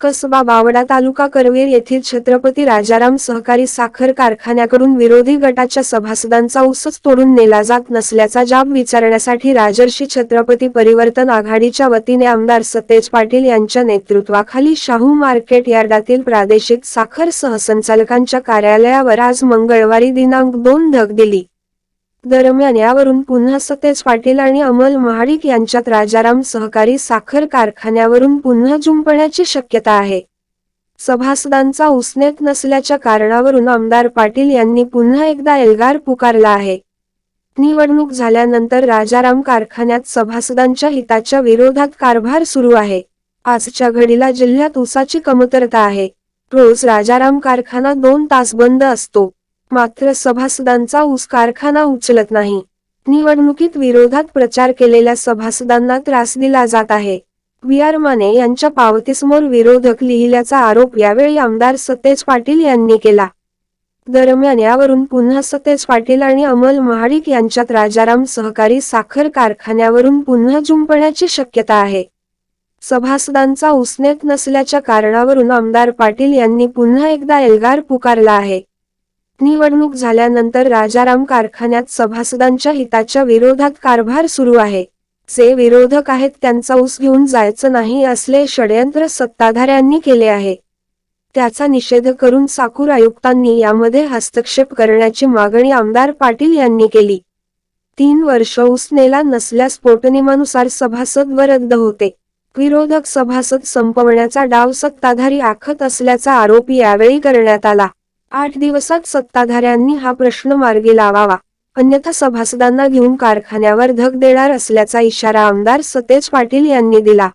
कसबा बावडा तालुका करवीर येथील छत्रपती राजाराम सहकारी साखर कारखान्याकडून विरोधी गटाच्या सभासदांचा उसच तोडून नेला जात नसल्याचा जाब विचारण्यासाठी राजर्षी छत्रपती परिवर्तन आघाडीच्या वतीने आमदार सतेज पाटील यांच्या नेतृत्वाखाली शाहू मार्केट यार्डातील प्रादेशिक साखर सहसंचालकांच्या कार्यालयावर आज मंगळवारी दिनांक दोन धग दिली. दरम्यान यावरून पुन्हा सतेज पाटील आणि अमल महाडिक यांच्यात राजाराम सहकारी साखर कारखान्यावरून पुन्हा जुंपण्याची शक्यता आहे. सभासदांचा उसनेत नसल्याच्या कारणावरून आमदार पाटील यांनी पुन्हा एकदा एल्गार पुकारला आहे. निवडणूक झाल्यानंतर राजाराम कारखान्यात सभासदांच्या हिताच्या विरोधात कारभार सुरू आहे. आजच्या घडीला जिल्ह्यात ऊसाची कमतरता आहे. रोज राजाराम कारखाना दोन तास बंद असतो. मात्र सभासदांचा ऊस कारखाना उचलत नाही. निवडणुकीत विरोधात प्रचार केलेल्या सभासदांना त्रास दिला जात आहे. बी आर. माने यांच्या पावतीसमोर विरोधक लिहिल्याचा आरोप यावेळी आमदार सतेज पाटील यांनी केला. दरम्यान यावरून पुन्हा सतेज पाटील आणि अमल महाडिक यांच्यात राजाराम सहकारी साखर कारखान्यावरून पुन्हा जुंपण्याची शक्यता आहे. सभासदांचा उसनेत नसल्याच्या कारणावरून आमदार पाटील यांनी पुन्हा एकदा एल्गार पुकारला आहे. निवडणूक झाल्यानंतर राजाराम कारखान्यात सभासदांच्या हिताच्या विरोधात कारभार सुरू आहे. जे विरोधक आहेत त्यांचा ऊस घेऊन जायचं नाही असले षडयंत्र सत्ताधाऱ्यांनी केले आहे. त्याचा निषेध करून साकूर आयुक्तांनी यामध्ये हस्तक्षेप करण्याची मागणी आमदार पाटील यांनी केली. तीन वर्ष ऊस नेला नसल्यास पोटनियमानुसार सभासद व रद्द होते. विरोधक सभासद संपवण्याचा डाव सत्ताधारी आखत असल्याचा आरोप यावेळी करण्यात आला. आठ दिवसात सत्ताधाऱ्यांनी हा प्रश्न मार्गी लावावा. अन्यथा सभासदांना घेऊन कारखान्यावर धग देणार असल्याचा इशारा आमदार सतेज पाटील यांनी दिला.